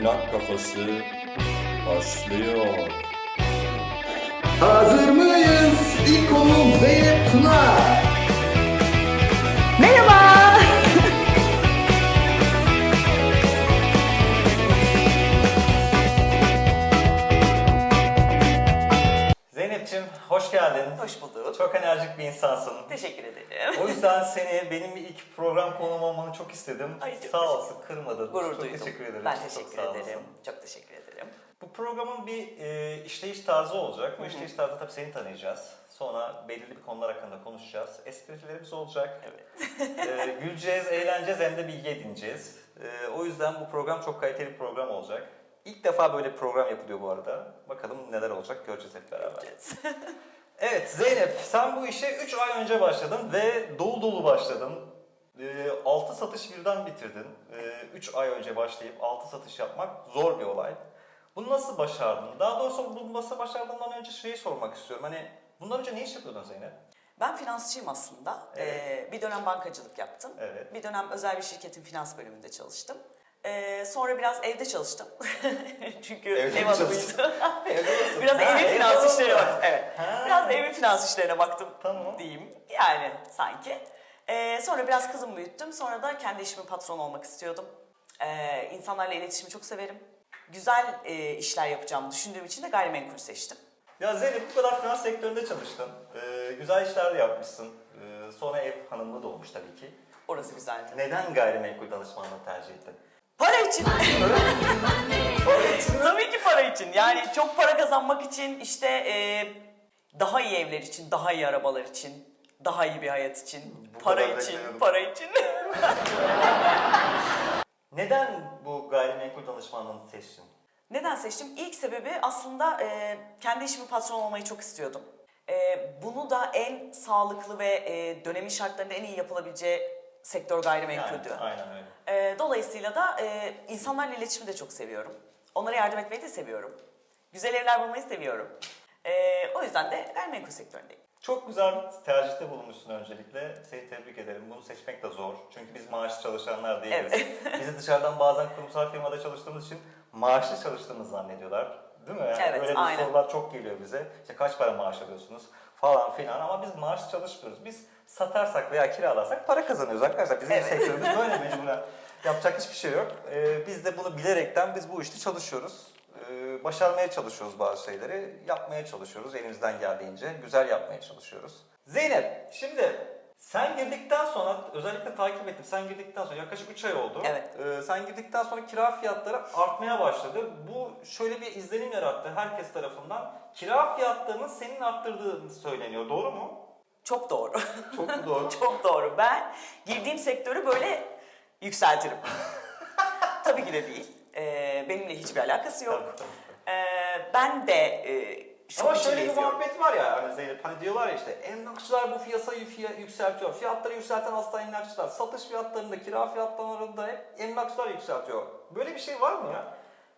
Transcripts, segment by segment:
Emlak Kafası başlıyor. Hazır mıyız? İlk konuğum Zeynep Tuna. Zeynep'ciğim hoş geldin. Hoş bulduk. Çok enerjik bir insansın. Teşekkür ederim. O yüzden seni benim ilk program konuğum olmanı çok istedim. Ay, çok sağ olsun kırmadın. Gurur çok duydum. teşekkür ederim. Ben Çok teşekkür olasın. ederim. Çok teşekkür ederim. Bu programın bir e, işleyiş tarzı olacak. Bu işleyiş tarzı tabii seni tanıyacağız. Sonra belirli bir konular hakkında konuşacağız. Esprilerimiz olacak. Evet. E, güleceğiz, eğleneceğiz hem de bilgi edineceğiz. E, o yüzden bu program çok kaliteli bir program olacak. İlk defa böyle program yapılıyor bu arada. Bakalım neler olacak göreceğiz hep beraber. Evet Zeynep sen bu işe 3 ay önce başladın ve dolu dolu başladın. 6 satış birden bitirdin. 3 ay önce başlayıp 6 satış yapmak zor bir olay. Bunu nasıl başardın? Daha doğrusu bunu nasıl başardığından önce şeyi sormak istiyorum. Hani bundan önce ne iş yapıyordun Zeynep? Ben finansçıyım aslında. Evet. Ee, bir dönem bankacılık yaptım. Evet. Bir dönem özel bir şirketin finans bölümünde çalıştım. Ee, sonra biraz evde çalıştım. Çünkü Evde ev misin? biraz Ha, evin finans işlerine baktım. Evet. Ha. Biraz evin finans işlerine baktım Tamam. diyeyim. Yani sanki. Ee, sonra biraz kızımı büyüttüm. Sonra da kendi işimin patronu olmak istiyordum. Ee, insanlarla iletişimi çok severim. Güzel e, işler yapacağımı düşündüğüm için de gayrimenkul seçtim. Ya Zeynep bu kadar finans sektöründe çalıştın. Ee, güzel işler yapmışsın. Ee, sonra ev hanımlığı da olmuş tabii ki. Orası güzeldi. Neden gayrimenkul danışmanlığı tercih ettin? Para için. Tabii ki para için. Yani çok para kazanmak için, işte e, daha iyi evler için, daha iyi arabalar için, daha iyi bir hayat için, Bu para kadar için, beklemiyordum. para için. Neden bu gayrimenkul danışmanlığını seçtin? Neden seçtim? İlk sebebi aslında e, kendi işimin patronu olmayı çok istiyordum. E, bunu da en sağlıklı ve e, dönemin şartlarında en iyi yapılabileceği sektör gayrimenkuldü. Yani, aynen öyle. E, dolayısıyla da e, insanlarla iletişimi de çok seviyorum. Onlara yardım etmeyi de seviyorum. Güzel evler bulmayı seviyorum. E, o yüzden de gayrimenkul sektöründeyim. Çok güzel bir tercihte bulunmuşsun öncelikle. Seni tebrik ederim. Bunu seçmek de zor. Çünkü biz maaşlı çalışanlar değiliz. Bizi dışarıdan bazen kurumsal firmada çalıştığımız için maaşlı çalıştığımızı zannediyorlar. Değil mi? Yani Evet, Böyle bir aynen. sorular çok geliyor bize. İşte kaç para maaş alıyorsunuz falan filan ama biz maaşlı çalışmıyoruz. Biz satarsak veya kiralarsak para kazanıyoruz arkadaşlar. Bizim Evet. sektörümüz böyle mecburen. Yapacak hiçbir şey yok. Ee, biz de bunu bilerekten biz bu işte çalışıyoruz. Ee, başarmaya çalışıyoruz bazı şeyleri. Yapmaya çalışıyoruz elimizden geldiğince. Güzel yapmaya çalışıyoruz. Zeynep şimdi sen girdikten sonra özellikle takip ettim. Sen girdikten sonra yaklaşık 3 ay oldu. Evet. Ee, sen girdikten sonra kira fiyatları artmaya başladı. Bu şöyle bir izlenim yarattı herkes tarafından. Kira fiyatlarının senin arttırdığını söyleniyor. Doğru mu? Çok doğru. Çok mu doğru? Çok doğru. Ben girdiğim sektörü böyle yükseltirim. Tabii ki de değil. E, benimle hiçbir alakası yok. Tabii, tabii, tabii. E, ben de e, Ama şöyle bir muhabbet var ya hani Zeynep hani diyorlar ya işte emlakçılar bu piyasayı fiya- yükseltiyor. Fiyatları yükselten hasta emlakçılar. Satış fiyatlarında, kira fiyatlarında hep emlakçılar yükseltiyor. Böyle bir şey var mı ya?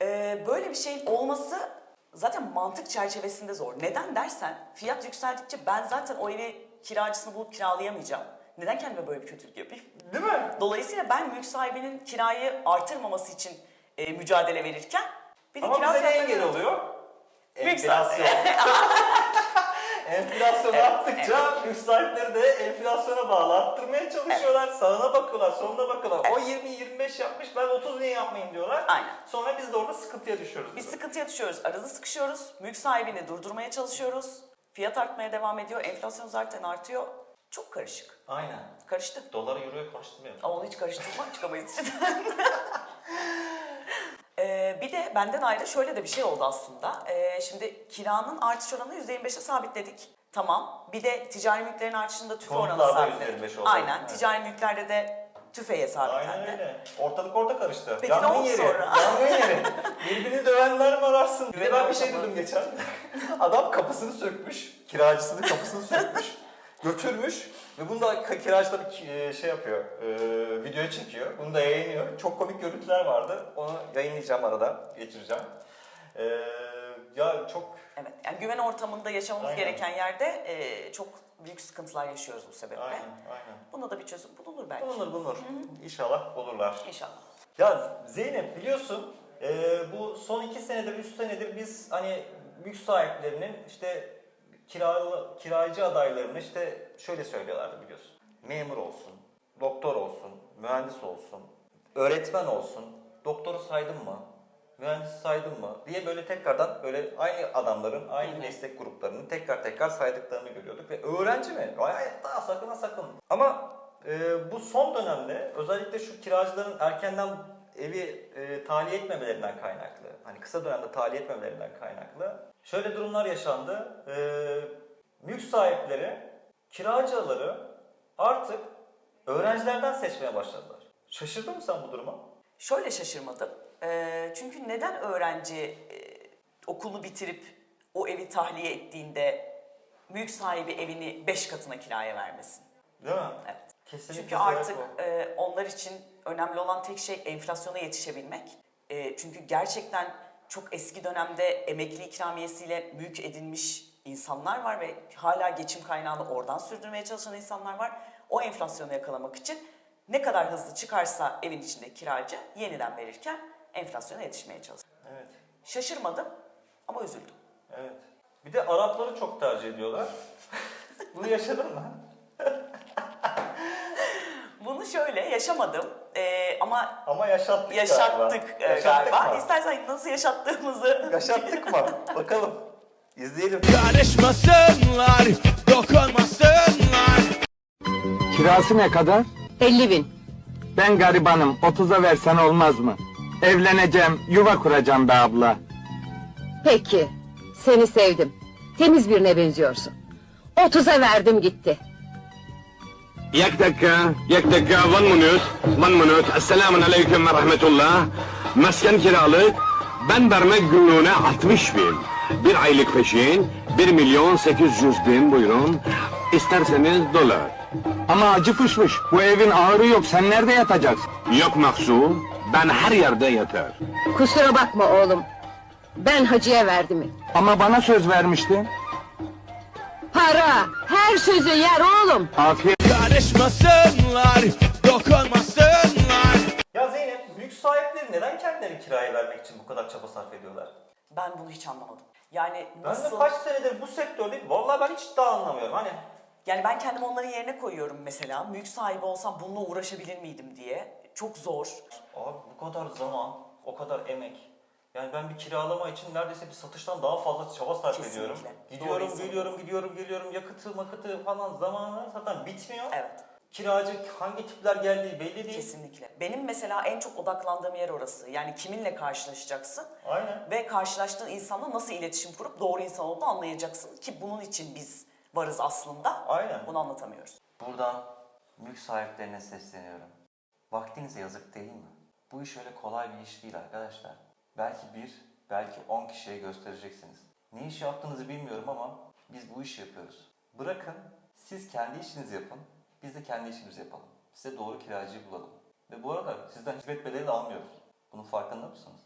Ee, böyle bir şeyin olması zaten mantık çerçevesinde zor. Neden dersen fiyat yükseldikçe ben zaten o evi kiracısını bulup kiralayamayacağım. Neden kendime böyle bir kötülük yapayım? Değil mi? Dolayısıyla ben mülk sahibinin kirayı artırmaması için e, mücadele verirken bir de Ama kira bize engel oluyor? Enflasyon. Enflasyon arttıkça mülk sahipleri de enflasyona bağlı arttırmaya çalışıyorlar. Sağına bakıyorlar, soluna bakıyorlar. O 20-25 yapmış ben 30 niye yapmayayım diyorlar. Aynen. Sonra biz de orada sıkıntıya düşüyoruz. Biz sıkıntıya düşüyoruz, arada sıkışıyoruz, mülk sahibini durdurmaya çalışıyoruz. Fiyat artmaya devam ediyor, enflasyon zaten artıyor. Çok karışık. Aynen. Karıştı. Doları euroya karıştırmayalım. Ama onu hiç karıştırmak çıkamayız içinden. Ee, bir de benden ayrı şöyle de bir şey oldu aslında. Ee, şimdi kiranın artış oranını %25'e sabitledik. Tamam. Bir de ticari mülklerin artışında tüfe oranı Konutlarda sabitledik. %25 oldu. Aynen. Evet. Ticari mülklerde de tüfeye sabitlendi. Aynen öyle. Ortalık orada karıştı. Peki ne Yangın oldu yeri. sonra? Yangın yeri. Birbirini dövenler mi ararsın? Bir de ben bir şey duydum geçen. Adam kapısını sökmüş. Kiracısının kapısını sökmüş. Götürmüş. Ve bunu da ka- kiracı tabii ki, e, şey yapıyor. E, video çekiyor. Bunu da yayınlıyor. Çok komik görüntüler vardı. Onu yayınlayacağım arada. Geçireceğim. E, ya çok Evet. Yani güven ortamında yaşamamız Aynen. gereken yerde e, çok büyük sıkıntılar yaşıyoruz bu sebeple. aynen aynen. Buna da bir çözüm bulunur belki. Bulunur bulunur. İnşallah bulurlar. İnşallah. Ya Zeynep biliyorsun Ee, bu son iki senedir, üç senedir biz hani mülk sahiplerinin işte kiralı, kiracı adaylarını işte şöyle söylüyorlardı biliyorsun. Memur olsun, doktor olsun, mühendis olsun, öğretmen olsun, doktoru saydın mı, mühendisi saydın mı diye böyle tekrardan böyle aynı adamların, aynı meslek gruplarının tekrar tekrar saydıklarını görüyorduk. Ve öğrenci mi? Gayet daha sakın ha sakın. Ama e, bu son dönemde özellikle şu kiracıların erkenden evi e, tahliye etmemelerinden kaynaklı, hani kısa dönemde tahliye etmemelerinden kaynaklı şöyle durumlar yaşandı. E, mülk sahipleri kiracıları artık öğrencilerden seçmeye başladılar. Şaşırdın mı sen bu duruma? Şöyle şaşırmadım. Ee, çünkü neden öğrenci e, okulunu bitirip o evi tahliye ettiğinde mülk sahibi evini 5 katına kiraya vermesin? Değil mi? Evet. Kesinlikle Çünkü artık e, onlar için önemli olan tek şey enflasyona yetişebilmek. E, çünkü gerçekten çok eski dönemde emekli ikramiyesiyle mülk edinmiş insanlar var ve hala geçim kaynağını oradan sürdürmeye çalışan insanlar var. O enflasyonu yakalamak için ne kadar hızlı çıkarsa evin içinde kiracı yeniden verirken enflasyona yetişmeye çalışıyor. Evet. Şaşırmadım ama üzüldüm. Evet. Bir de Arapları çok tercih ediyorlar. Bunu yaşadın mı? Şöyle yaşamadım e, ama Ama yaşattık yaşattık galiba. e, Yaşattık galiba. mı? İstersen nasıl yaşattığımızı Yaşattık mı? Bakalım. İzleyelim. Karışmasınlar, dokunmasınlar. Kirası ne kadar? 50 bin. Ben garibanım. 30'a versen olmaz mı? Evleneceğim, yuva kuracağım be abla. Peki. Seni sevdim. Temiz birine benziyorsun. 30'a verdim gitti. يك دكة يك دكة one minute one minute Esselamun Aleyküm ve Rahmetullah Mesken kiralık Ben vermek günlüğüne 60 bin Bir aylık peşin 1 milyon 800 bin buyurun İsterseniz dolar Ama acı fışmış. Bu evin ağırı yok. Sen nerede yatacaksın? Yok maksu Ben her yerde yatar Kusura bakma oğlum. Ben hacıya verdim. Ama bana söz vermiştin. Para her sözü yer oğlum. Afiyet. Karışmasınlar, dokunmasınlar. Ya Zeynep, mülk sahipleri neden kendileri kiraya vermek için bu kadar çaba sarf ediyorlar? Ben bunu hiç anlamadım. Yani Ben nasıl... de kaç senedir bu sektördeyim. Vallahi ben hiç daha anlamıyorum. Hani Yani ben kendimi onların yerine koyuyorum mesela. Mülk sahibi olsam bununla uğraşabilir miydim diye. Çok zor. abi bu kadar zaman, o kadar emek. Yani ben bir kiralama için neredeyse bir satıştan daha fazla çaba sarf Kesinlikle. ediyorum. Doğru Gidiyorum, insan. geliyorum, gidiyorum, geliyorum. Yakıtı, makıtı falan zamanı zaten bitmiyor. Evet. Kiracı hangi tipler geldiği belli değil. Kesinlikle. Benim mesela en çok odaklandığım yer orası. Yani kiminle karşılaşacaksın Aynen. ve karşılaştığın insanla nasıl iletişim kurup doğru insan olduğunu anlayacaksın. Ki bunun için biz varız aslında. Aynen. Bunu anlatamıyoruz. Buradan mülk sahiplerine sesleniyorum. Vaktinize yazık değil mi? Bu iş öyle kolay bir iş değil arkadaşlar. Belki bir, belki on kişiye göstereceksiniz. Ne iş yaptığınızı bilmiyorum ama biz bu işi yapıyoruz. Bırakın siz kendi işinizi yapın, biz de kendi işimizi yapalım. Size doğru kiracıyı bulalım. Ve bu arada sizden hizmet bedeli de almıyoruz. Bunun farkında mısınız?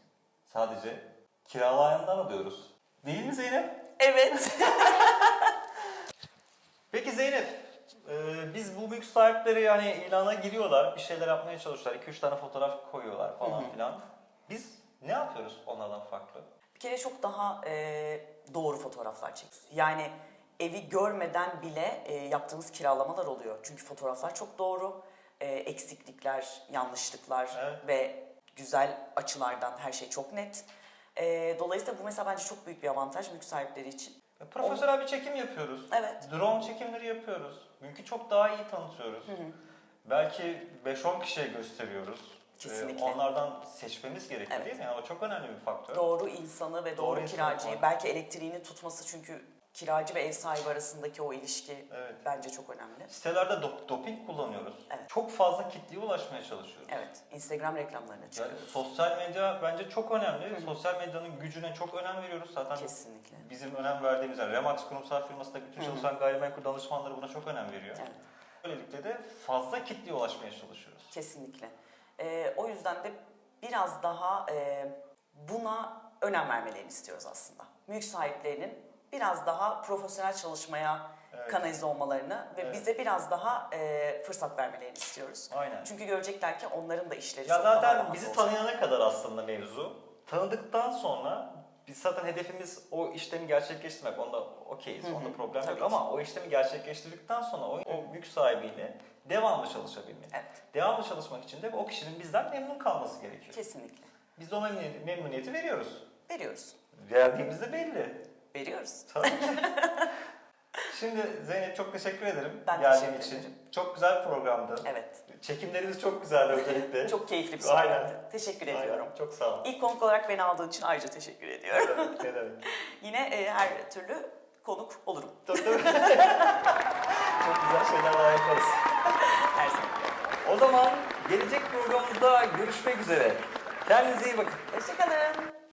Sadece kiralayandan alıyoruz. Değil mi Zeynep? Evet. Peki Zeynep, e, biz bu mülk sahipleri yani ilana giriyorlar, bir şeyler yapmaya çalışıyorlar, 2-3 tane fotoğraf koyuyorlar falan filan. Biz ne yapıyoruz onlardan farklı? Bir kere çok daha e, doğru fotoğraflar çekiyoruz. Yani evi görmeden bile e, yaptığımız kiralamalar oluyor. Çünkü fotoğraflar çok doğru. E, eksiklikler, yanlışlıklar Evet. ve güzel açılardan her şey çok net. E, dolayısıyla bu mesela bence çok büyük bir avantaj mülk sahipleri için. Ya, Profesyonel bir çekim yapıyoruz. Evet. Drone çekimleri yapıyoruz. Mülkü çok daha iyi tanıtıyoruz. Belki 5-10 kişiye gösteriyoruz. E, Kesinlikle. onlardan seçmemiz gerekiyor Evet. değil mi? Yani o çok önemli bir faktör. Doğru insanı ve doğru, Doğru kiracıyı, var. belki elektriğini tutması çünkü kiracı ve ev sahibi arasındaki o ilişki Evet. bence çok önemli. Sitelerde dop- doping kullanıyoruz. Evet. Çok fazla kitleye ulaşmaya çalışıyoruz. Evet, Instagram reklamlarına Yani çıkıyoruz. sosyal medya bence çok önemli. Sosyal medyanın gücüne çok önem veriyoruz. Zaten Kesinlikle. bizim önem verdiğimiz yani Remax kurumsal firmasında bütün çalışan gayrimenkul danışmanları buna çok önem veriyor. Evet. Böylelikle de fazla kitleye ulaşmaya çalışıyoruz. Kesinlikle. Ee, o yüzden de biraz daha e, buna önem vermelerini istiyoruz aslında. Mülk sahiplerinin biraz daha profesyonel çalışmaya Evet. kanalize olmalarını ve Evet. bize biraz daha e, fırsat vermelerini istiyoruz. Aynen. Çünkü görecekler ki onların da işleri Ya çok daha zaten rahat bizi olacak. tanıyana kadar aslında mevzu. tanıdıktan sonra biz zaten hedefimiz o işlemi gerçekleştirmek. Onda okeyiz, onda problem Tabii yok. ki. Ama o işlemi gerçekleştirdikten sonra o, o mülk sahibiyle devamlı çalışabilmek. Evet. Devamlı çalışmak için de o kişinin bizden memnun kalması gerekiyor. Kesinlikle. Biz de o memnuniyeti, memnuniyeti veriyoruz. Veriyoruz. Verdiğimiz de belli. Veriyoruz. Tabii ki. Şimdi Zeynep çok teşekkür ederim Ben geldiğin teşekkür için. ederim. Çok güzel bir programdı. Evet. Çekimleriniz çok güzeldi özellikle. Çok keyifli bir Aynen. Teşekkür Aynen, ediyorum. Çok sağ ol. İlk konuk olarak beni aldığın için ayrıca teşekkür ediyorum. ne demek. Yine e, her türlü konuk olurum. Tabii, tabii. çok güzel şeyler daha yaparız. Her zaman. O zaman gelecek programımızda görüşmek üzere. Kendinize iyi bakın. Hoşçakalın.